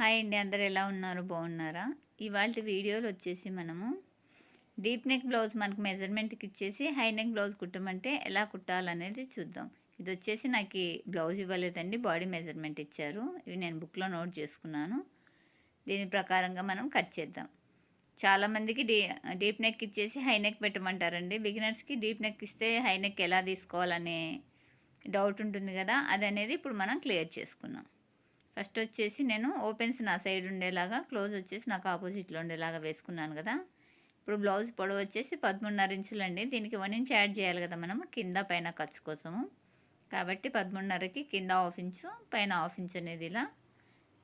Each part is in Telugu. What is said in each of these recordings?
హాయ్ అండి అందరు ఎలా ఉన్నారు? బాగున్నారా? ఇవాళ వీడియోలో వచ్చేసి మనము డీప్ నెక్ బ్లౌజ్ మనకు మెజర్మెంట్కి ఇచ్చేసి హై నెక్ బ్లౌజ్ కుట్టమంటే ఎలా కుట్టాలనేది చూద్దాం. ఇది వచ్చేసి నాకు ఈ బ్లౌజ్ ఇవ్వలేదండి బాడీ మెజర్మెంట్ ఇచ్చారు. ఇవి నేను బుక్లో నోట్ చేసుకున్నాను. దీని ప్రకారంగా మనం కట్ చేద్దాం. చాలామందికి డీ డీప్ నెక్ ఇచ్చేసి హై నెక్ పెట్టమంటారండి. బిగినర్స్కి డీప్ నెక్ ఇస్తే హై నెక్ ఎలా తీసుకోవాలనే డౌట్ ఉంటుంది కదా అది అనేది ఇప్పుడు మనం క్లియర్ చేసుకున్నాం. ఫస్ట్ వచ్చేసి నేను ఓపెన్స్ నా సైడ్ ఉండేలాగా క్లోజ్ వచ్చేసి నాకు ఆపోజిట్లో ఉండేలాగా వేసుకున్నాను కదా. ఇప్పుడు బ్లౌజ్ పొడవు వచ్చేసి పదమూడున్నర ఇంచులు అండి దీనికి వన్ ఇంచ్ యాడ్ చేయాలి కదా మనం కింద పైన ఖర్చు కోసము. కాబట్టి పదమూడున్నరకి కింద హాఫ్ ఇంచు పైన హాఫ్ ఇంచ్ అనేది ఇలా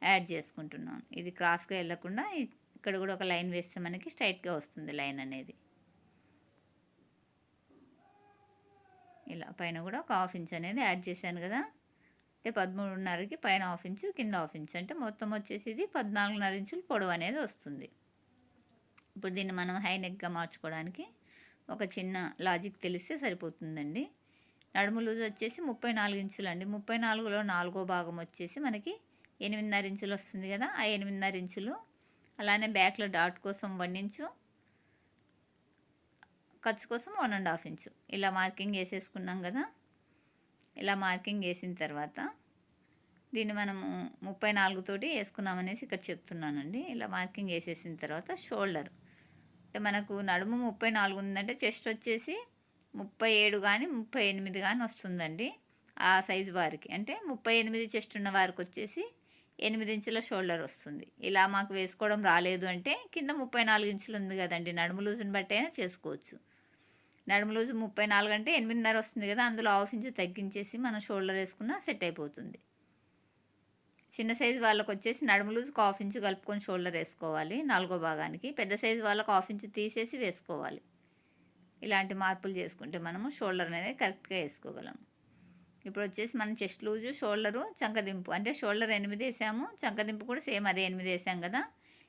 యాడ్ చేసుకుంటున్నాను. ఇది క్రాస్గా వెళ్ళకుండా ఇక్కడ కూడా ఒక లైన్ వేస్తే మనకి స్ట్రైట్గా వస్తుంది లైన్ అనేది. ఇలా పైన కూడా ఒక హాఫ్ ఇంచ్ అనేది యాడ్ చేశాను కదా. అంటే పదమూడున్నరకి పైన హాఫ్ ఇంచు కింద హాఫ్ ఇంచు అంటే మొత్తం వచ్చేసి ఇది పద్నాలుగున్నర ఇంచులు పొడవు అనేది వస్తుంది. ఇప్పుడు దీన్ని మనం హై నెక్గా మార్చుకోవడానికి ఒక చిన్న లాజిక్ తెలిస్తే సరిపోతుందండి. నడుము లూజ్ వచ్చేసి ముప్పై నాలుగు ఇంచులు అండి. ముప్పై నాలుగులో నాలుగో భాగం వచ్చేసి మనకి ఎనిమిదిన్నర ఇంచులు వస్తుంది కదా ఆ ఎనిమిదిన్నర ఇంచులు. అలానే బ్యాక్లో డాట్ కోసం వన్ ఇంచు ఖర్చు కోసం వన్ అండ్ హాఫ్ ఇంచు. ఇలా మార్కింగ్ వేసేసుకున్నాం కదా ఇలా మార్కింగ్ వేసిన తర్వాత దీన్ని మనము ముప్పై నాలుగుతోటి వేసుకున్నామనేసి ఇక్కడ చెప్తున్నానండి. ఇలా మార్కింగ్ వేసేసిన తర్వాత షోల్డర్. అంటే మనకు నడుము ముప్పై నాలుగు ఉందంటే చెస్ట్ వచ్చేసి ముప్పై ఏడు కానీ ముప్పై ఎనిమిది కానీ వస్తుందండి ఆ సైజు వారికి. అంటే ముప్పై ఎనిమిది చెస్ట్ ఉన్న వారికి వచ్చేసి ఎనిమిది ఇంచుల షోల్డర్ వస్తుంది. ఇలా మాకు వేసుకోవడం రాలేదు అంటే కింద ముప్పై నాలుగు ఇంచులు ఉంది కదండి. నడుము లూజుని బట్టి అయినా చేసుకోవచ్చు. నడుము లూజు ముప్పై నాలుగు అంటే ఎనిమిదిన్నర వస్తుంది కదా అందులో హాఫ్ ఇంచు తగ్గించేసి మనం షోల్డర్ వేసుకున్నా సెట్ అయిపోతుంది. చిన్న సైజు వాళ్ళకి వచ్చేసి నడుము లూజుకి హాఫ్ ఇంచు కలుపుకొని షోల్డర్ వేసుకోవాలి నాలుగో భాగానికి. పెద్ద సైజు వాళ్ళకు హాఫ్ ఇంచు తీసేసి వేసుకోవాలి. ఇలాంటి మార్పులు చేసుకుంటే మనము షోల్డర్ అనేది కరెక్ట్గా వేసుకోగలం. ఇప్పుడు వచ్చేసి మనం చెస్ట్ లూజు షోల్డరు చంకదింపు. అంటే షోల్డర్ ఎనిమిది వేసాము చంకదింపు కూడా సేమ్ అదే ఎనిమిది వేసాం కదా.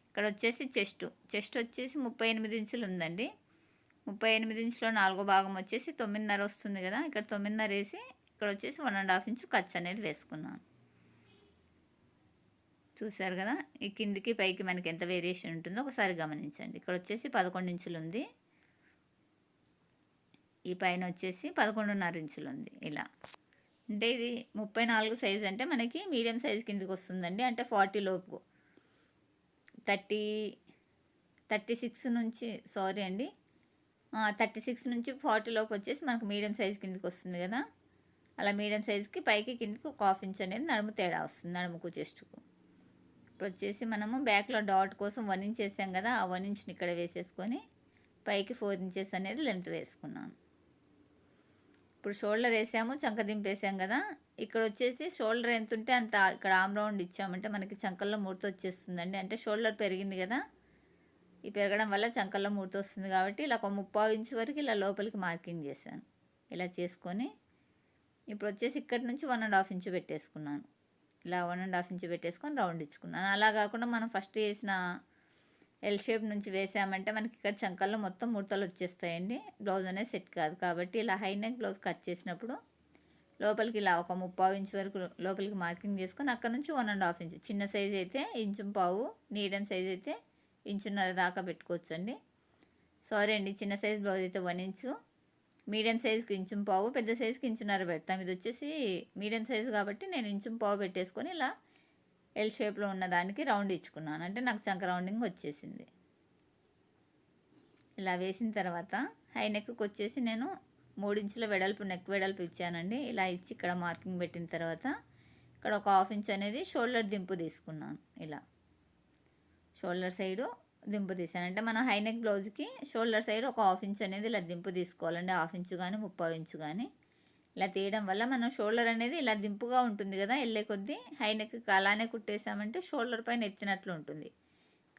ఇక్కడ వచ్చేసి చెస్ట్. చెస్ట్ వచ్చేసి ముప్పై ఎనిమిది ఇంచులు ఉందండి. ముప్పై ఎనిమిది ఇంచులో నాలుగో భాగం వచ్చేసి తొమ్మిదిన్నర వస్తుంది కదా. ఇక్కడ తొమ్మిదిన్నర వేసి ఇక్కడ వచ్చేసి వన్ అండ్ హాఫ్ ఇంచు ఖర్చు అనేది వేసుకున్నాను. చూసారు కదా? ఈ కిందికి పైకి మనకి ఎంత వేరియేషన్ ఉంటుందో ఒకసారి గమనించండి. ఇక్కడ వచ్చేసి పదకొండు ఇంచులు ఉంది. ఈ పైన వచ్చేసి పదకొండున్నర ఇంచులు ఉంది. ఇలా. అంటే ఇది ముప్పై నాలుగు సైజ్ అంటే మనకి మీడియం సైజ్ కిందకి వస్తుందండి. అంటే ఫార్టీ లోపు. థర్టీ థర్టీ సిక్స్ నుంచి సారీ అండి థర్టీ సిక్స్ నుంచి ఫార్టీలోకి వచ్చేసి మనకు మీడియం సైజ్ కిందకి వస్తుంది కదా. అలా మీడియం సైజ్కి పైకి కిందకి ఒక హాఫ్ ఇంచ్ అనేది నడుము తేడా వస్తుంది నడుముకు చెస్ట్కు. ఇప్పుడు వచ్చేసి మనము బ్యాక్లో డాట్ కోసం వన్ ఇంచ్ వేసాం కదా ఆ వన్ ఇంచ్ని ఇక్కడ వేసేసుకొని పైకి ఫోర్ ఇంచెస్ అనేది లెంత్ వేసుకున్నాను. ఇప్పుడు షోల్డర్ వేసాము చంక దింపేసాం కదా. ఇక్కడ వచ్చేసి షోల్డర్ ఎంత ఉంటే అంత ఇక్కడ ఆమ్ రౌండ్ ఇచ్చామంటే మనకి చంకల్లో ముడత వచ్చేస్తుందండి. అంటే షోల్డర్ పెరిగింది కదా. ఈ పెరగడం వల్ల చంకల్లో ముడత వస్తుంది కాబట్టి ఇలా ఒక ముప్పావు ఇంచు వరకు ఇలా లోపలికి మార్కింగ్ చేశాను. ఇలా చేసుకొని ఇప్పుడు వచ్చేసి ఇక్కడి నుంచి వన్ అండ్ హాఫ్ ఇంచు పెట్టేసుకున్నాను. ఇలా వన్ అండ్ హాఫ్ ఇంచు పెట్టేసుకొని రౌండ్ ఇచ్చుకున్నాను. అలా కాకుండా మనం ఫస్ట్ వేసిన ఎల్ షేప్ నుంచి వేసామంటే మనకి ఇక్కడ చంకల్లో మొత్తం ముడతలు వచ్చేస్తాయండి. బ్లౌజ్ అనేది సెట్ కాదు కాబట్టి ఇలా హై నెక్ బ్లౌజ్ కట్ చేసినప్పుడు లోపలికి ఇలా ఒక ముప్పావు ఇంచు వరకు లోపలికి మార్కింగ్ చేసుకొని అక్కడ నుంచి వన్ అండ్ హాఫ్ ఇంచు చిన్న సైజ్ అయితే ఇంచు పావు మీడియం సైజ్ అయితే ఇంచున్నర దాకా పెట్టుకోవచ్చు అండి సారీ అండి చిన్న సైజ్ బ్లౌజ్ అయితే వన్ ఇంచు. మీడియం సైజ్కి ఇంచుం పావు పెద్ద సైజుకి ఇంచున్నర పెడతాం. ఇది వచ్చేసి మీడియం సైజు కాబట్టి నేను ఇంచుం పావు పెట్టేసుకొని ఇలా ఎల్ షేప్లో ఉన్న దానికి రౌండ్ ఇచ్చుకున్నాను. అంటే నాకు చంక రౌండింగ్ వచ్చేసింది. ఇలా వేసిన తర్వాత హై నెక్కి వచ్చేసి నేను మూడించుల వెడల్పు నెక్ వెడల్పు ఇచ్చానండి. ఇలా ఇచ్చి ఇక్కడ మార్కింగ్ పెట్టిన తర్వాత ఇక్కడ ఒక హాఫ్ ఇంచ్ అనేది షోల్డర్ దింపు తీసుకున్నాను. ఇలా. షోల్డర్ సైడు దింపు తీసాను అంటే మనం హైనెక్ బ్లౌజ్కి షోల్డర్ సైడ్ ఒక హాఫ్ ఇంచ్ అనేది ఇలా దింపు తీసుకోవాలండి. హాఫ్ ఇంచు కానీ ముప్పై ఇంచు కానీ ఇలా తీయడం వల్ల మనం షోల్డర్ అనేది ఇలా దింపుగా ఉంటుంది కదా వెళ్ళే కొద్దీ హైనెక్కి అలానే కుట్టేసామంటే షోల్డర్ పైన ఎత్తినట్లు ఉంటుంది.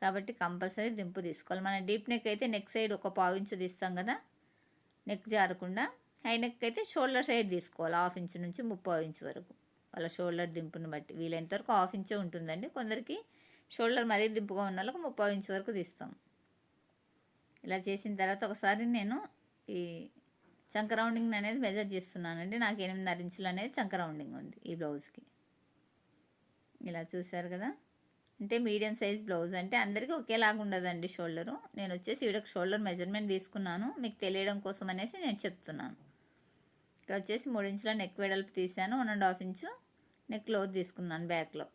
కాబట్టి కంపల్సరీ దింపు తీసుకోవాలి. మన డీప్ నెక్ అయితే నెక్ సైడ్ ఒక పావు ఇంచు తీస్తాం కదా నెక్ జారకుండా హై నెక్ అయితే షోల్డర్ సైడ్ తీసుకోవాలి. హాఫ్ ఇంచు నుంచి ముప్పై ఇంచు వరకు. వాళ్ళ షోల్డర్ దింపుని బట్టి వీలైనంత వరకు హాఫ్ ఇంచే ఉంటుందండి. కొందరికి షోల్డర్ మరీ దిబ్బగా ఉన్న వాళ్ళకు ముప్పై ఇంచు వరకు తీస్తాం. ఇలా చేసిన తర్వాత ఒకసారి నేను ఈ చంక రౌండింగ్ అనేది మెజర్ చేస్తున్నానండి. నాకు ఎనిమిదిన్నర ఇంచులు అనేది చంక రౌండింగ్ ఉంది ఈ బ్లౌజ్కి. ఇలా చూసారు కదా? అంటే మీడియం సైజ్ బ్లౌజ్ అంటే అందరికీ ఒకేలాగా ఉండదండి షోల్డరు. నేను వచ్చేసి ఈవిడకి షోల్డర్ మెజర్మెంట్ తీసుకున్నాను. మీకు తెలియడం కోసం అనేసి నేను చెప్తున్నాను. ఇక్కడ వచ్చేసి మూడు ఇంచుల నెక్ వెడల్పు తీసాను one and half inch neck cloth తీసుకున్నాను బ్యాక్లో.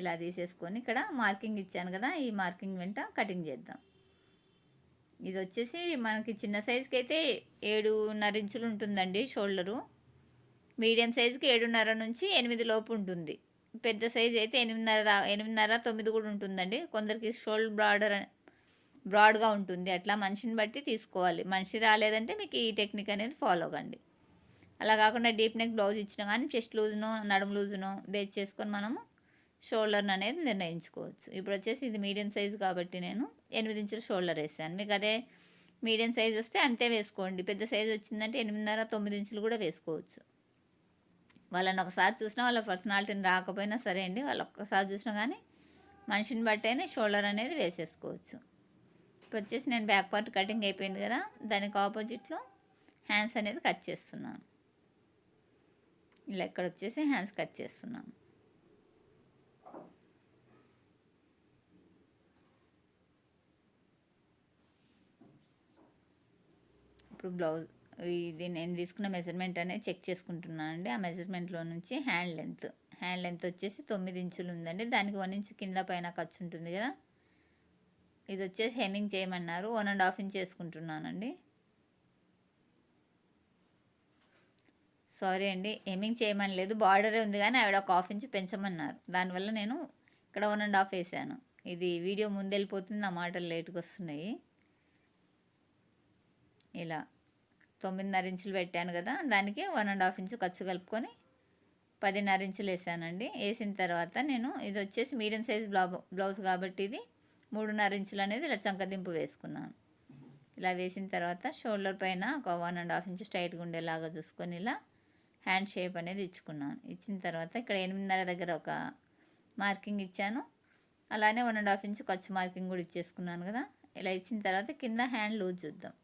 ఇలా తీసేసుకొని ఇక్కడ మార్కింగ్ ఇచ్చాను కదా ఈ మార్కింగ్ వెంట కటింగ్ చేద్దాం. ఇది వచ్చేసి మనకి చిన్న సైజుకి అయితే ఏడున్నర ఇంచులు ఉంటుందండి షోల్డరు. మీడియం సైజుకి ఏడున్నర నుంచి ఎనిమిది లోపు ఉంటుంది. పెద్ద సైజ్ అయితే ఎనిమిదిన్నర ఎనిమిదిన్నర తొమ్మిది కూడా ఉంటుందండి. కొందరికి షోల్డర్ బ్రాడర్ బ్రాడ్గా ఉంటుంది. అట్లా మనిషిని బట్టి తీసుకోవాలి. మనిషి రాలేదంటే మీకు ఈ టెక్నిక్ అనేది ఫాలో కండి. అలా కాకుండా డీప్ నెక్ బ్లౌజ్ ఇచ్చినా కానీ చెస్ట్ లూజునో నడుము లూజును బేస్ చేసుకొని మనము షోల్డర్ని అనేది నిర్ణయించుకోవచ్చు. ఇప్పుడు వచ్చేసి ఇది మీడియం సైజు కాబట్టి నేను ఎనిమిది ఇంచుల షోల్డర్ వేసాను. మీకు అదే మీడియం సైజ్ వస్తే అంతే వేసుకోండి. పెద్ద సైజు వచ్చిందంటే ఎనిమిదిన్నర తొమ్మిది ఇంచులు కూడా వేసుకోవచ్చు. వాళ్ళని ఒకసారి చూసినా వాళ్ళ పర్సనాలిటీని రాకపోయినా సరే అండి వాళ్ళు ఒక్కసారి చూసినా కానీ మనిషిని బట్టైనా షోల్డర్ అనేది వేసేసుకోవచ్చు. ఇప్పుడు వచ్చేసి నేను బ్యాక్ పార్ట్ కటింగ్ అయిపోయింది కదా దానికి ఆపోజిట్లో హ్యాండ్స్ అనేది కట్ చేస్తున్నాను. ఇలా ఇక్కడ వచ్చేసి హ్యాండ్స్ కట్ చేస్తున్నాను. ఇప్పుడు బ్లౌజ్ ఇది నేను తీసుకున్న మెజర్మెంట్ అనేది చెక్ చేసుకుంటున్నాను అండి ఆ మెజర్మెంట్లో నుంచి హ్యాండ్ లెంత్ హ్యాండ్ లెంత్ వచ్చేసి తొమ్మిది ఇంచులు ఉందండి. దానికి వన్ ఇంచు కింద పైన ఖర్చు ఉంటుంది కదా. ఇది వచ్చేసి హెమింగ్ చేయమన్నారు. వన్ అండ్ హాఫ్ ఇంచ్ చేసుకుంటున్నానండి. సారీ అండి. హెమింగ్ చేయమని లేదు. బార్డరే ఉంది కానీ ఆవిడ ఒక హాఫ్ ఇంచ్ పెంచమన్నారు. దానివల్ల నేను ఇక్కడ వన్ అండ్ హాఫ్ వేసాను. ఇది వీడియో ముందెళ్ళిపోతుంది నా మాటలు లేట్గా వస్తున్నాయి. ఇలా తొమ్మిదిన్నర ఇంచులు పెట్టాను కదా దానికి వన్ అండ్ హాఫ్ ఇంచు ఖర్చు కలుపుకొని పదిన్నర ఇంచులు వేసానండి. వేసిన తర్వాత నేను ఇది వచ్చేసి మీడియం సైజ్ బ్లౌ బ్లౌజ్ కాబట్టి ఇది మూడున్నర ఇంచులు అనేది ఇలా చంకదింపు వేసుకున్నాను. ఇలా వేసిన తర్వాత షోల్డర్ పైన ఒక వన్ అండ్ హాఫ్ ఇంచు స్ట్రైట్గా ఉండేలాగా చూసుకొని ఇలా హ్యాండ్ షేప్ అనేది ఇచ్చుకున్నాను. ఇచ్చిన తర్వాత ఇక్కడ ఎనిమిదిన్నర దగ్గర ఒక మార్కింగ్ ఇచ్చాను. అలానే వన్ అండ్ హాఫ్ ఇంచు ఖర్చు మార్కింగ్ కూడా ఇచ్చేసుకున్నాను కదా. ఇలా ఇచ్చిన తర్వాత కింద హ్యాండ్ లూజ్ చూద్దాం.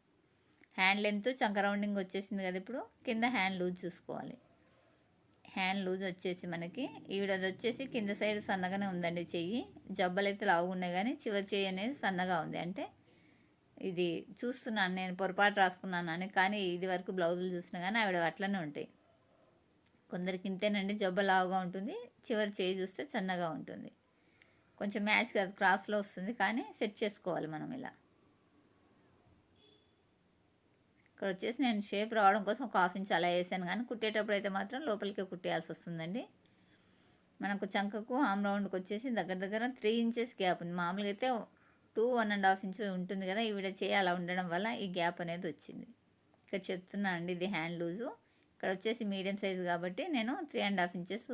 హ్యాండ్ లెంత్ చంక రౌండింగ్ వచ్చేసింది కదా ఇప్పుడు కింద హ్యాండ్ లూజ్ చూసుకోవాలి. హ్యాండ్ లూజ్ వచ్చేసి మనకి ఈవిడది వచ్చేసి కింద సైడ్ సన్నగానే ఉందండి చెయ్యి. జబ్బలు అయితే లావుగున్నాయి కానీ చివరి చెయ్యి అనేది సన్నగా ఉంది. అంటే ఇది చూస్తున్నాను నేను పొరపాటు రాసుకున్నాను అని కానీ ఇది వరకు బ్లౌజులు చూసినా కానీ ఆవిడ అట్లనే ఉంటాయి. కొందరికి ఇంతేనండి జబ్బ లావుగా ఉంటుంది చివరి చేయి చూస్తే చిన్నగా ఉంటుంది. కొంచెం మ్యాచ్ కాదు క్రాస్లో వస్తుంది కానీ సెట్ చేసుకోవాలి మనం ఇలా. ఇక్కడ వచ్చేసి నేను షేప్ రావడం కోసం ఒక హాఫ్ ఇంచ్ అలా వేసాను. కానీ కుట్టేటప్పుడు అయితే మాత్రం లోపలికే కుట్టేయాల్సి వస్తుందండి మనకు చంకకు ఆమ్ రౌండ్కి వచ్చేసి దగ్గర దగ్గర త్రీ ఇంచెస్ గ్యాప్ ఉంది. మామూలుగా అయితే two one and half inch ఉంటుంది కదా ఈవిడ చేయి అలా ఉండడం వల్ల ఈ గ్యాప్ అనేది వచ్చింది. ఇక్కడ చెప్తున్నాను అండి ఇది హ్యాండ్ లూజు. ఇక్కడ వచ్చేసి మీడియం సైజు కాబట్టి నేను త్రీ అండ్ హాఫ్ ఇంచెస్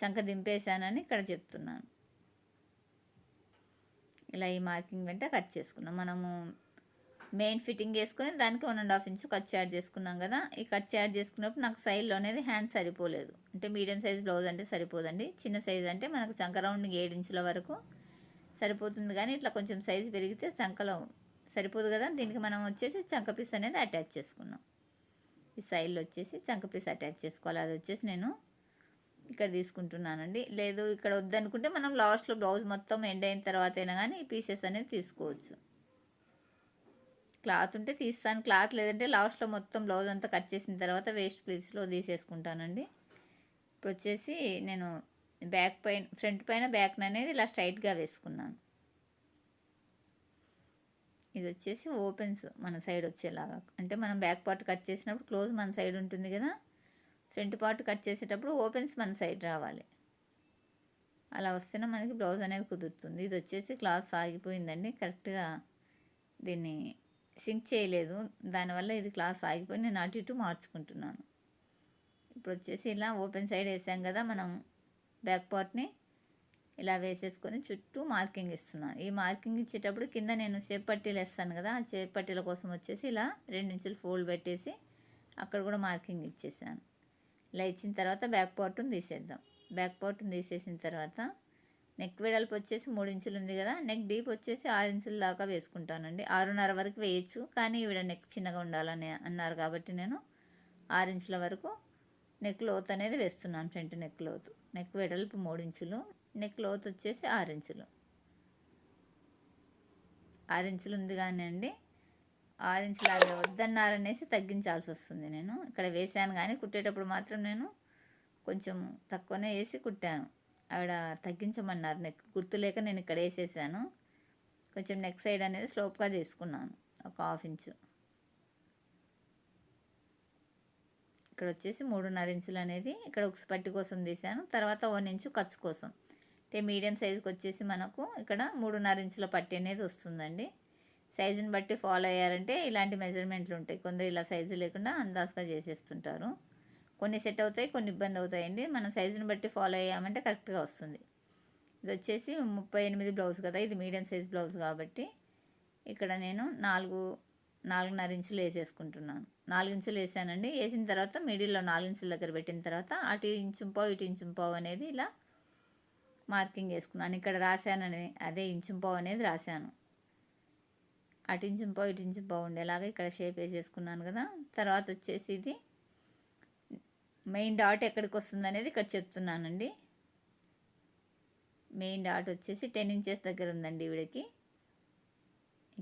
చంక దింపేశానని ఇక్కడ చెప్తున్నాను. ఇలా ఈ మార్కింగ్ వెంట కట్ చేసుకున్నాం. మనము మెయిన్ ఫిట్టింగ్ చేసుకుని దానికి one and half inch cut add చేసుకున్నాం కదా ఈ కట్ యాడ్ చేసుకున్నప్పుడు నాకు సైజ్లో అనేది హ్యాండ్ సరిపోలేదు. అంటే మీడియం సైజ్ బ్లౌజ్ అంటే సరిపోదండి. చిన్న సైజ్ అంటే మనకు చంక రౌండ్ ఏడు ఇంచుల వరకు సరిపోతుంది కానీ ఇట్లా కొంచెం సైజ్ పెరిగితే చంకలో సరిపోదు కదా దీనికి మనం వచ్చేసి చంక పీస్ అనేది అటాచ్ చేసుకున్నాం. ఈ సైడ్లో వచ్చేసి చంక పీస్ అటాచ్ చేసుకోవాలి. అది వచ్చేసి నేను ఇక్కడ తీసుకుంటున్నానండి. లేదు ఇక్కడ వద్దనుకుంటే మనం లాస్ట్లో బ్లౌజ్ మొత్తం ఎండ్ అయిన తర్వాత అయినా కానీ ఈ పీసెస్ అనేది తీసుకోవచ్చు. క్లాత్ ఉంటే తీస్తాను. క్లాత్ లేదంటే లాస్ట్లో మొత్తం బ్లౌజ్ అంతా కట్ చేసిన తర్వాత వేస్ట్ ప్లేస్లో తీసేసుకుంటానండి. ఇప్పుడు వచ్చేసి నేను బ్యాక్ పైన ఫ్రంట్ పైన బ్యాక్ అనేది ఇలా స్ట్రైట్గా వేసుకున్నాను. ఇది వచ్చేసి ఓపెన్స్ మన సైడ్ వచ్చేలాగా. అంటే మనం బ్యాక్ పార్ట్ కట్ చేసినప్పుడు క్లోజ్ మన సైడ్ ఉంటుంది కదా? ఫ్రంట్ పార్ట్ కట్ చేసేటప్పుడు ఓపెన్స్ మన సైడ్ రావాలి. అలా వస్తేనే మనకి బ్లౌజ్ అనేది కుదురుతుంది. ఇది వచ్చేసి క్లాత్ సాగిపోయిందండి. కరెక్ట్గా దీన్ని సింక్ చేయలేదు. దానివల్ల ఇది క్లాస్ ఆగిపోయి నేను అటు ఇటు మార్చుకుంటున్నాను. ఇప్పుడు వచ్చేసి ఇలా ఓపెన్ సైడ్ వేసాం కదా మనం బ్యాక్ పార్ట్ని ఇలా వేసేసుకొని చుట్టూ మార్కింగ్ ఇస్తున్నాను. ఈ మార్కింగ్ ఇచ్చేటప్పుడు కింద నేను చేపట్టీలు వేస్తాను కదా ఆ చేపట్టీల కోసం వచ్చేసి ఇలా రెండించులు ఫోల్డ్ పెట్టేసి అక్కడ కూడా మార్కింగ్ ఇచ్చేసాను. ఇలా ఇచ్చిన తర్వాత బ్యాక్ పార్ట్ని తీసేద్దాం. బ్యాక్ పార్ట్ని తీసేసిన తర్వాత నెక్ వెడల్పు వచ్చేసి మూడు ఇంచులు ఉంది కదా నెక్ డీప్ వచ్చేసి ఆరు ఇంచుల దాకా వేసుకుంటానండి. ఆరున్నర వరకు వేయచ్చు కానీ ఈవిడ నెక్ చిన్నగా ఉండాలని అన్నారు కాబట్టి నేను ఆరు ఇంచుల వరకు నెక్ లోత్ అనేది వేస్తున్నాను ఫ్రంట్ నెక్ లోతు. నెక్ వెడల్పు మూడు ఇంచులు నెక్ లోత్ వచ్చేసి ఆరు ఇంచులు. ఆరు ఇంచులు ఉంది కానీ అండి ఆరు ఇంచులు అవి వద్దన్నారనేసి తగ్గించాల్సి వస్తుంది నేను. ఇక్కడ వేసాను కానీ కుట్టేటప్పుడు మాత్రం నేను కొంచెం తక్కువనే వేసి కుట్టాను. ఆవిడ తగ్గించమన్నారు. నెక్ గుర్తులేక నేను ఇక్కడ వేసేసాను. కొంచెం నెక్ సైడ్ అనేది స్లోప్గా తీసుకున్నాను. ఒక హాఫ్ ఇంచు. ఇక్కడ వచ్చేసి మూడున్నర ఇంచులు అనేది ఇక్కడ ఉక్స్ పట్టి కోసం తీసాను. తర్వాత వన్ ఇంచు ఖర్చు కోసం. అంటే మీడియం సైజుకి వచ్చేసి మనకు ఇక్కడ మూడున్నర ఇంచుల పట్టి అనేది వస్తుందండి. సైజుని బట్టి ఫాలో అయ్యారంటే ఇలాంటి మెజర్మెంట్లు ఉంటాయి. కొందరు ఇలా సైజు లేకుండా అందాజుగా చేసేస్తుంటారు. కొన్ని సెట్ అవుతాయి కొన్ని ఇబ్బంది అవుతాయండి. మనం సైజుని బట్టి ఫాలో అయ్యామంటే కరెక్ట్గా వస్తుంది. ఇది వచ్చేసి ముప్పై ఎనిమిది బ్లౌజ్ కదా ఇది మీడియం సైజ్ బ్లౌజ్ కాబట్టి ఇక్కడ నేను నాలుగు నాలుగున్నర ఇంచులు వేసేసుకుంటున్నాను. నాలుగు ఇంచులు వేసానండి. వేసిన తర్వాత మిడిల్లో నాలుగు ఇంచుల దగ్గర పెట్టిన తర్వాత అటు ఇంచుంపావు ఇటు ఇంచుంపావు అనేది ఇలా మార్కింగ్ వేసుకున్నాను. ఇక్కడ రాశానని అదే ఇంచుంపావు అనేది రాశాను. అటు ఇంచుంపావు ఇటు ఇంచుంపావు ఉండేలాగా ఇక్కడ షేప్ వేసేసుకున్నాను కదా. తర్వాత వచ్చేసి ఇది మెయిన్ డాట్ ఎక్కడికి వస్తుంది అనేది ఇక్కడ చెప్తున్నానండి. మెయిన్ డాట్ వచ్చేసి టెన్ ఇంచెస్ దగ్గర ఉందండి ఈవిడకి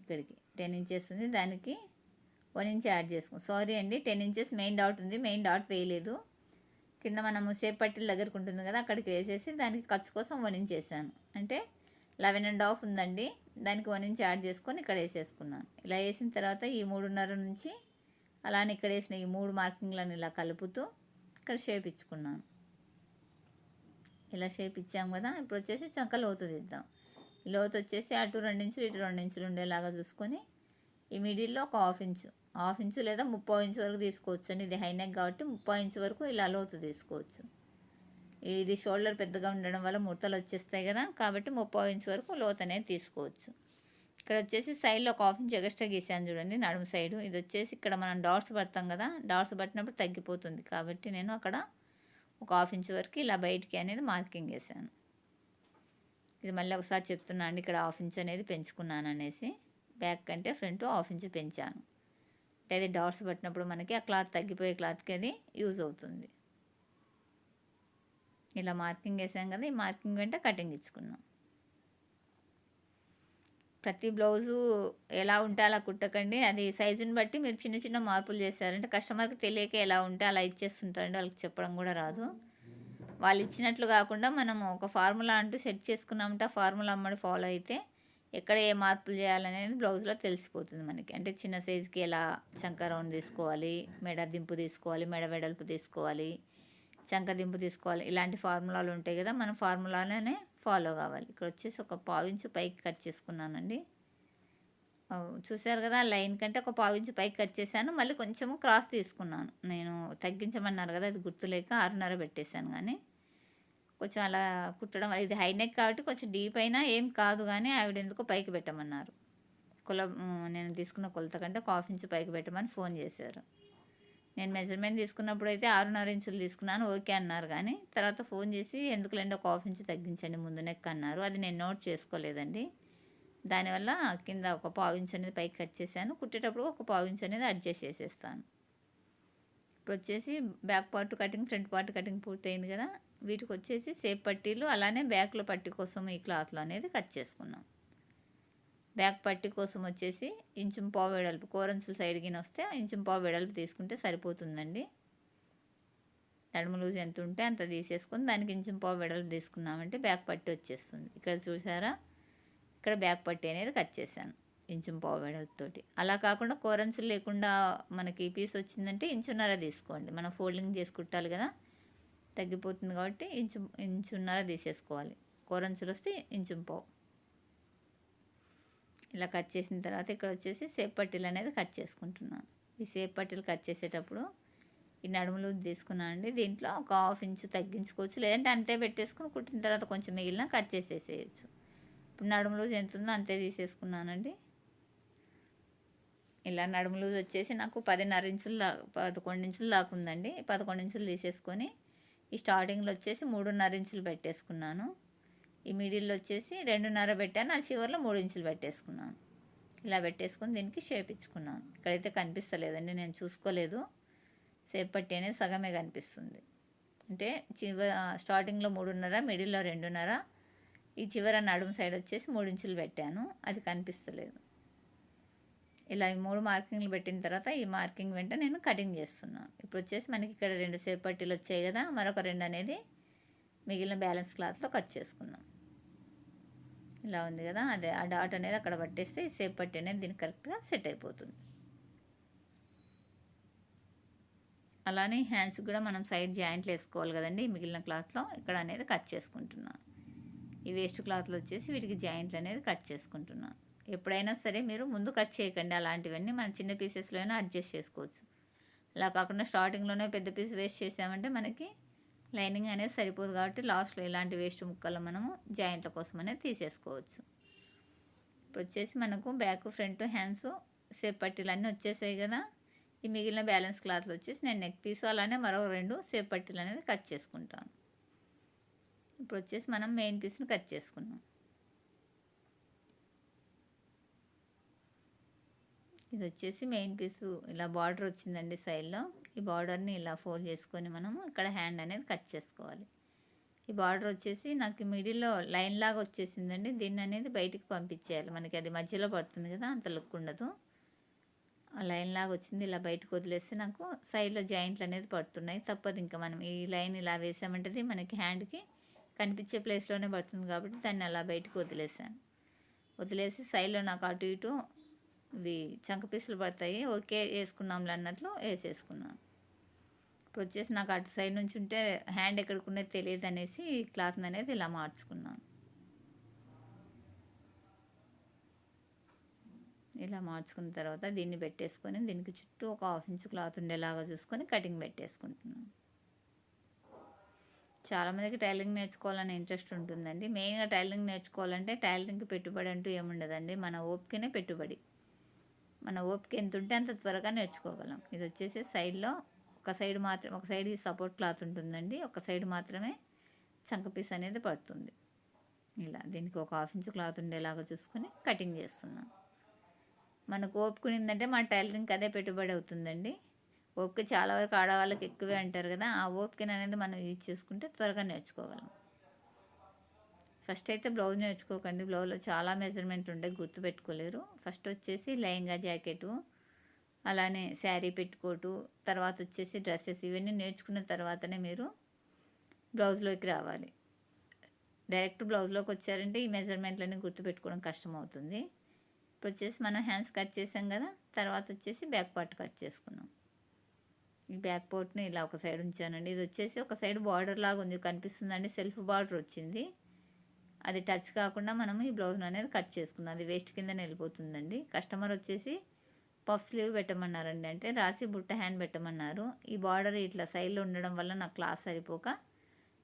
ఇక్కడికి టెన్ ఇంచెస్ ఉంది దానికి వన్ ఇంచ్ యాడ్ చేసుకో సారీ అండి టెన్ ఇంచెస్ మెయిన్ డాట్ ఉంది మెయిన్ డాట్ వేయలేదు. కింద మనము సేప్ పట్టిల దగ్గరకు ఉంటుంది కదా అక్కడికి వేసేసి దానికి ఖర్చు కోసం వన్ ఇంచ్ వేసాను. అంటే లెవెన్ అండ్ హాఫ్ ఉందండి దానికి వన్ ఇంచ్ యాడ్ చేసుకొని ఇక్కడ వేసేసుకున్నాను. ఇలా వేసిన తర్వాత ఈ మూడున్నర నుంచి అలానే ఇక్కడ వేసిన ఈ మూడు మార్కింగ్లను ఇలా కలుపుతూ ఇక్కడ షేప్ ఇచ్చుకున్నాను ఇలా షేప్ ఇచ్చాం కదా ఇప్పుడు వచ్చేసి చంక లోతు దిద్దాం లోతు వచ్చేసి అటు రెండు ఇంచులు ఇటు రెండు ఇంచులు ఉండేలాగా చూసుకొని ఈ మిడిల్లో ఒక హాఫ్ ఇంచు హాఫ్ ఇంచు లేదా ముప్పై ఇంచు వరకు తీసుకోవచ్చు అండి ఇది హైనెక్ కాబట్టి ముప్పై ఇంచు వరకు ఇలా లోతు తీసుకోవచ్చు. ఇది షోల్డర్ పెద్దగా ఉండడం వల్ల ముడతలు వచ్చేస్తాయి కదా కాబట్టి ముప్పై ఇంచు వరకు లోతు అనేది తీసుకోవచ్చు. ఇక్కడ వచ్చేసి సైడ్లో ఒక హాఫ్ ఇంచ్ ఎక్స్ట్రా గీసాను చూడండి నడుము సైడు ఇది వచ్చేసి ఇక్కడ మనం డాట్స్ పడతాం కదా డాట్స్ పట్టినప్పుడు తగ్గిపోతుంది కాబట్టి నేను అక్కడ ఒక హాఫ్ ఇంచ్ వరకు ఇలా బయటికి అనేది మార్కింగ్ వేసాను ఇది మళ్ళీ ఒకసారి చెప్తున్నాను అండి ఇక్కడ హాఫ్ ఇంచ్ అనేది పెంచుకున్నాను అనేసి. బ్యాక్ కంటే ఫ్రంట్ హాఫ్ ఇంచ్ పెంచాను. అంటే అది డాట్స్ పట్టినప్పుడు మనకి ఆ క్లాత్ తగ్గిపోయే క్లాత్కి అది యూజ్ అవుతుంది. ఇలా మార్కింగ్ వేసాం కదా ఈ మార్కింగ్ వెంట కటింగ్ ఇచ్చుకున్నాం. ప్రతి బ్లౌజు ఎలా ఉంటే అలా కుట్టకండి. అది సైజుని బట్టి మీరు చిన్న చిన్న మార్పులు చేశారంటే కస్టమర్కి తెలియక ఎలా ఉంటే అలా ఇచ్చేస్తుంటారండి. వాళ్ళకి చెప్పడం కూడా రాదు. వాళ్ళు ఇచ్చినట్లు కాకుండా మనము ఒక ఫార్ములా అంటూ సెట్ చేసుకున్నామంటే ఆ ఫార్ములా అమ్మడి ఫాలో అయితే ఎక్కడ ఏ మార్పులు చేయాలనేది బ్లౌజ్లో తెలిసిపోతుంది మనకి. అంటే చిన్న సైజుకి ఎలా చంక రౌండ్ తీసుకోవాలి మెడ దింపు తీసుకోవాలి మెడ వెడల్పు తీసుకోవాలి చంక దింపు తీసుకోవాలి ఇలాంటి ఫార్ములాలు ఉంటాయి కదా. మనం ఫార్ములాలోనే ఫాలో కావాలి. ఇక్కడ వచ్చేసి ఒక పావించు పైకి కట్ చేసుకున్నానండి. చూసారు కదా లైన్ కంటే ఒక పావించు పైకి కట్ చేశాను. మళ్ళీ కొంచెము క్రాస్ తీసుకున్నాను. నేను తగ్గించమన్నారు కదా అది గుర్తులేక ఆరున్నర పెట్టేశాను కానీ. కొంచెం అలా కుట్టడం ఇది హైనెక్ కాబట్టి కొంచెం డీప్ అయినా ఏం కాదు కానీ ఆవిడ ఎందుకో పైకి పెట్టమన్నారు. కొల నేను తీసుకున్న కొలత కంటే ఒక హాఫ్ ఇంచు పైకి పెట్టమని ఫోన్ చేశారు. నేను మెజర్మెంట్ తీసుకున్నప్పుడు అయితే ఆరున్నర ఇంచులు తీసుకున్నాను ఓకే అన్నారు. కానీ తర్వాత ఫోన్ చేసి ఎందుకులేండి ఒక హాఫ్ ఇంచు తగ్గించండి ముందు నెక్ అన్నారు. అది నేను నోట్ చేసుకోలేదండి. దానివల్ల కింద ఒక పావు ఇంచు అనేది పైకి కట్ చేశాను. కుట్టేటప్పుడు ఒక పావు ఇంచు అనేది అడ్జస్ట్ చేసేస్తాను. ఇప్పుడు వచ్చేసి back part cutting front part cutting పూర్తయింది కదా. వీటికి వచ్చేసి సేప్ పట్టీలు అలానే బ్యాక్లో పట్టి కోసం ఈ క్లాత్లో అనేది కట్ చేసుకున్నాం. బ్యాక్ పట్టి కోసం వచ్చేసి ఇంచుం పావు వెడల్పు కోరంచుల సైడ్ గిన వస్తే ఇంచుం పావు వెడల్పు తీసుకుంటే సరిపోతుందండి. తడుము లూజ్ ఎంత ఉంటే అంత తీసేసుకొని దానికి ఇంచుం పావు వెడల్పు తీసుకున్నామంటే బ్యాక్ పట్టి వచ్చేస్తుంది. ఇక్కడ చూసారా? ఇక్కడ బ్యాక్ పట్టి అనేది కట్ చేశాను ఇంచుం పావు వెడల్పుతోటి అలా కాకుండా కోరన్సులు లేకుండా మనకి పీస్ వచ్చిందంటే ఇంచున్నర తీసుకోండి. మనం ఫోల్డింగ్ చేసి కుట్టాలి కదా? తగ్గిపోతుంది కాబట్టి ఇంచు ఇంచున్నర తీసేసుకోవాలి. కోరన్సులు వస్తే ఇంచుం పావు. ఇలా కట్ చేసిన తర్వాత ఇక్కడ వచ్చేసి సేప్ పట్టీలు అనేది కట్ చేసుకుంటున్నాను. ఈ సేప్ పట్టీలు కట్ చేసేటప్పుడు ఈ నడుములు తీసుకున్నాను అండి దీంట్లో ఒక హాఫ్ ఇంచు తగ్గించుకోవచ్చు. లేదంటే అంతే పెట్టేసుకుని కుట్టిన తర్వాత కొంచెం మిగిలిన కట్ చేసేసేయచ్చు. ఇప్పుడు నడుము లూజ్ ఎంత ఉందో అంతే తీసేసుకున్నానండి. ఇలా నడుము లూజ్ వచ్చేసి నాకు పదిన్నర ఇంచులు దా పదకొండు ఇంచులు దాకా ఉందండి. పదకొండు ఇంచులు తీసేసుకొని ఈ స్టార్టింగ్లో వచ్చేసి మూడున్నర ఇంచులు పెట్టేసుకున్నాను. ఈ మిడిల్లో వచ్చేసి రెండున్నర పెట్టాను. ఆ చివరిలో మూడు ఇంచులు పెట్టేసుకున్నాను. ఇలా పెట్టేసుకుని దీనికి షేప్ ఇచ్చుకున్నాను. ఇక్కడైతే కనిపిస్తలేదండి నేను చూసుకోలేదు. సేపు సగమే కనిపిస్తుంది. అంటే చివ స్టార్టింగ్లో మూడున్నర మిడిల్లో రెండున్నర. ఈ చివర నడుము సైడ్ వచ్చేసి మూడు ఇంచులు పెట్టాను. అది కనిపిస్తలేదు. ఇలా ఈ మూడు మార్కింగ్లు పెట్టిన తర్వాత ఈ మార్కింగ్ వెంట నేను కటింగ్ చేస్తున్నాను. ఇప్పుడు వచ్చేసి మనకి ఇక్కడ రెండు సేపట్టీలు వచ్చాయి కదా మరొక రెండు అనేది మిగిలిన బ్యాలెన్స్ క్లాత్లో కట్ చేసుకున్నాం. ఇలా ఉంది కదా అదే ఆ డాట్ అనేది అక్కడ పట్టేస్తే ఈ సేపు పట్టి అనేది దీనికి కరెక్ట్గా సెట్ అయిపోతుంది. అలానే హ్యాండ్స్ కూడా మనం సైడ్ జాయింట్లు వేసుకోవాలి కదండి మిగిలిన క్లాత్లో ఇక్కడ అనేది కట్ చేసుకుంటున్నాను ఈ వేస్ట్ క్లాత్లు వచ్చేసి వీటికి జాయింట్లు అనేది కట్ చేసుకుంటున్నాను ఎప్పుడైనా సరే మీరు ముందు కట్ చేయకండి అలాంటివన్నీ మన చిన్న పీసెస్లోనే అడ్జస్ట్ చేసుకోవచ్చు. అలా కాకుండా స్టార్టింగ్లోనే పెద్ద పీస్ వేస్ట్ చేసామంటే మనకి లైనింగ్ అనేది సరిపోదు కాబట్టి లాస్ట్లో ఇలాంటి వేస్ట్ ముక్కలు మనము జాయింట్ల కోసం అనేది తీసేసుకోవచ్చు. ఇప్పుడు వచ్చేసి మనకు బ్యాక్ ఫ్రంట్ హ్యాండ్స్ సేప్ పట్టీలు అన్నీ వచ్చేసాయి కదా. ఈ మిగిలిన బ్యాలెన్స్ క్లాత్లు వచ్చేసి నేను నెక్ పీసు అలానే మరో రెండు సేప్ పట్టీలు అనేది కట్ చేసుకుంటాను. ఇప్పుడు వచ్చేసి మనం మెయిన్ పీస్ని కట్ చేసుకున్నాం. ఇది వచ్చేసి మెయిన్ పీసు ఇలా బార్డర్ వచ్చిందండి సైడ్లో. ఈ బార్డర్ని ఇలా ఫోల్డ్ చేసుకొని మనము ఇక్కడ హ్యాండ్ అనేది కట్ చేసుకోవాలి. ఈ బార్డర్ వచ్చేసి నాకు మిడిల్లో లైన్ లాగా వచ్చేసిందండి. దీన్ని అనేది బయటికి పంపించేయాలి. మనకి అది మధ్యలో పడుతుంది కదా అంత లుక్ ఉండదు. ఆ లైన్ లాగా వచ్చింది. ఇలా బయటకు వదిలేస్తే నాకు సైడ్లో జాయింట్లు అనేది పడుతున్నాయి. తప్పదు ఇంకా మనం ఈ లైన్ ఇలా వేసామంటే మనకి హ్యాండ్కి కనిపించే ప్లేస్లోనే పడుతుంది కాబట్టి దాన్ని అలా బయటకు వదిలేసాను. వదిలేసి సైడ్లో నాకు అటు ఇటు ఇవి చంక పీసులు పడతాయి. ఓకే వేసుకున్నాంలే అన్నట్లు వేసేసుకున్నాను ఇప్పుడు వచ్చేసి నాకు అటు సైడ్ నుంచి ఉంటే హ్యాండ్ ఎక్కడికి ఉన్నది తెలియదు అనేసి క్లాత్ అనేది ఇలా మార్చుకున్నాను ఇలా మార్చుకున్న తర్వాత దీన్ని పెట్టేసుకొని దీనికి చుట్టూ ఒక హాఫ్ ఇంచ్ క్లాత్ ఉండేలాగా చూసుకొని కటింగ్ పెట్టేసుకుంటున్నాను చాలామందికి టైలరింగ్ నేర్చుకోవాలని ఇంట్రెస్ట్ ఉంటుందండి. మెయిన్గా టైలరింగ్ నేర్చుకోవాలంటే టైలరింగ్కి పెట్టుబడి అంటూ ఏముండదండి. మన ఓపికనే పెట్టుబడి. మన ఓపిక ఎంత ఉంటే అంత త్వరగా నేర్చుకోగలం. ఇది వచ్చేసి సైడ్లో ఒక సైడ్ మాత్రం ఒక సైడ్ సపోర్ట్ క్లాత్ ఉంటుందండి. ఒక సైడ్ మాత్రమే చంక పీస్ అనేది పడుతుంది. ఇలా దీనికి ఒక హాఫ్ ఇంచ్ క్లాత్ ఉండేలాగా చూసుకొని కటింగ్ చేస్తున్నాం. మనకు ఓపుకునిందంటే మన టైలరింగ్కి అదే పెట్టుబడి అవుతుందండి. ఓపిక చాలా వరకు ఆడవాళ్ళకి ఎక్కువే అంటారు కదా ఆ ఓపికని అనేది మనం యూజ్ చేసుకుంటే త్వరగా నేర్చుకోగలం. ఫస్ట్ అయితే బ్లౌజ్ నేర్చుకోకండి. బ్లౌజ్లో చాలా మెజర్మెంట్ ఉండే గుర్తుపెట్టుకోలేరు. ఫస్ట్ వచ్చేసి లెహంగా జాకెటు అలానే శారీ పెట్టుకోటు తర్వాత వచ్చేసి డ్రెస్సెస్. ఇవన్నీ నేర్చుకున్న తర్వాతనే మీరు బ్లౌజ్లోకి రావాలి. డైరెక్ట్ బ్లౌజ్లోకి వచ్చారంటే ఈ మెజర్మెంట్లన్నీ గుర్తుపెట్టుకోవడం కష్టమవుతుంది. ఇప్పుడు వచ్చేసి మనం హ్యాండ్స్ కట్ చేసాం కదా తర్వాత వచ్చేసి బ్యాక్ పార్ట్ కట్ చేసుకున్నాం. ఈ బ్యాక్ పార్ట్ని ఇలా ఒక సైడ్ ఉంచానండి. ఇది వచ్చేసి ఒక సైడ్ బార్డర్ లాగా ఉంది. కనిపిస్తుందండి. సెల్ఫ్ బార్డర్ వచ్చింది. అది టచ్ కాకుండా మనం ఈ బ్లౌజ్ అనేది కట్ చేసుకున్నాం అది వేస్ట్ కింద వెళ్ళిపోతుందండి. కస్టమర్ వచ్చేసి పఫ్ స్లీవ్ పెట్టమన్నారండి. అంటే రాసి బుట్ట హ్యాండ్ పెట్టమన్నారు. ఈ బార్డర్ ఇట్లా సైడ్లో ఉండడం వల్ల నాకు క్లాస్ సరిపోక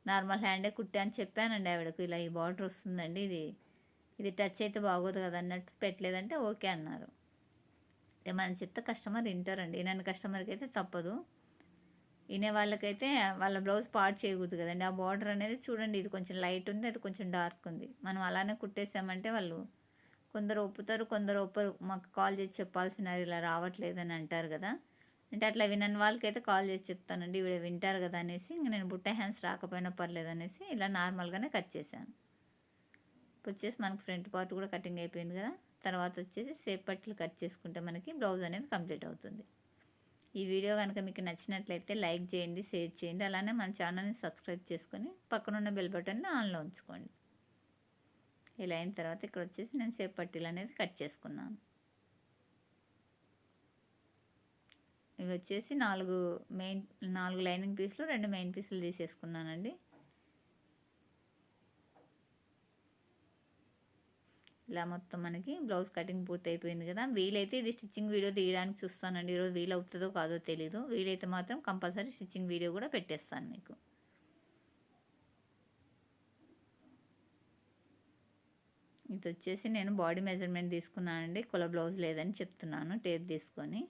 నార్మల్ హ్యాండే కుట్టా అని చెప్పానండి ఆవిడకు. ఇలా ఈ బార్డర్ వస్తుందండి. ఇది ఇది టచ్ అయితే బాగోదు కదా అన్నట్టు పెట్టలేదంటే ఓకే అన్నారు. మనం చెప్తే కస్టమర్ వింటారండి. నన్ను కస్టమర్కి అయితే తప్పదు. వినే వాళ్ళకైతే వాళ్ళ బ్లౌజ్ పాడు చేయకూడదు కదండి. ఆ బార్డర్ అనేది చూడండి ఇది కొంచెం లైట్ ఉంది అది కొంచెం డార్క్ ఉంది. మనం అలానే కుట్టేసామంటే వాళ్ళు కొందరు ఒప్పుతారు కొందరు ఒప్పరు. మాకు కాల్ చేసి చెప్పాల్సినారు ఇలా రావట్లేదని అంటారు కదా. అంటే అట్లా వినని వాళ్ళకైతే కాల్ చేసి చెప్తానండి వీడు వింటారు కదా అనేసి ఇంక నేను బుట్ట హ్యాండ్స్ రాకపోయినా పర్లేదు అనేసి ఇలా నార్మల్గానే కట్ చేశాను. వచ్చేసి మనకు ఫ్రంట్ పార్ట్ కూడా కటింగ్ అయిపోయింది కదా. తర్వాత వచ్చేసి సేపట్లు కట్ చేసుకుంటే మనకి బ్లౌజ్ అనేది కంప్లీట్ అవుతుంది. ఈ వీడియో కనుక మీకు నచ్చినట్లయితే లైక్ చేయండి షేర్ చేయండి అలానే మన ఛానల్ని సబ్స్క్రైబ్ చేసుకొని పక్కనున్న బెల్ బటన్ని ఆన్లో ఉంచుకోండి. ఇలా అయిన తర్వాత ఇక్కడ వచ్చేసి నేను సేపు పట్టీలు అనేది కట్ చేసుకున్నాను. ఇవి వచ్చేసి నాలుగు మెయిన్ నాలుగు లైనింగ్ పీసులు రెండు మెయిన్ పీసులు తీసేసుకున్నానండి. ఇలా మొత్తం మనకి బ్లౌజ్ కటింగ్ పూర్తి అయిపోయింది కదా. వీలైతే ఇది స్టిచ్చింగ్ వీడియో తీయడానికి చూస్తానండి. ఈరోజు వీలు అవుతుందో కాదో తెలీదు. వీలైతే మాత్రం కంపల్సరీ స్టిచ్చింగ్ వీడియో కూడా పెట్టేస్తాను మీకు. ఇది వచ్చేసి నేను బాడీ మెజర్మెంట్ తీసుకున్నానండి. కుల బ్లౌజ్ లేదని చెప్తున్నాను. టేప్ తీసుకొని.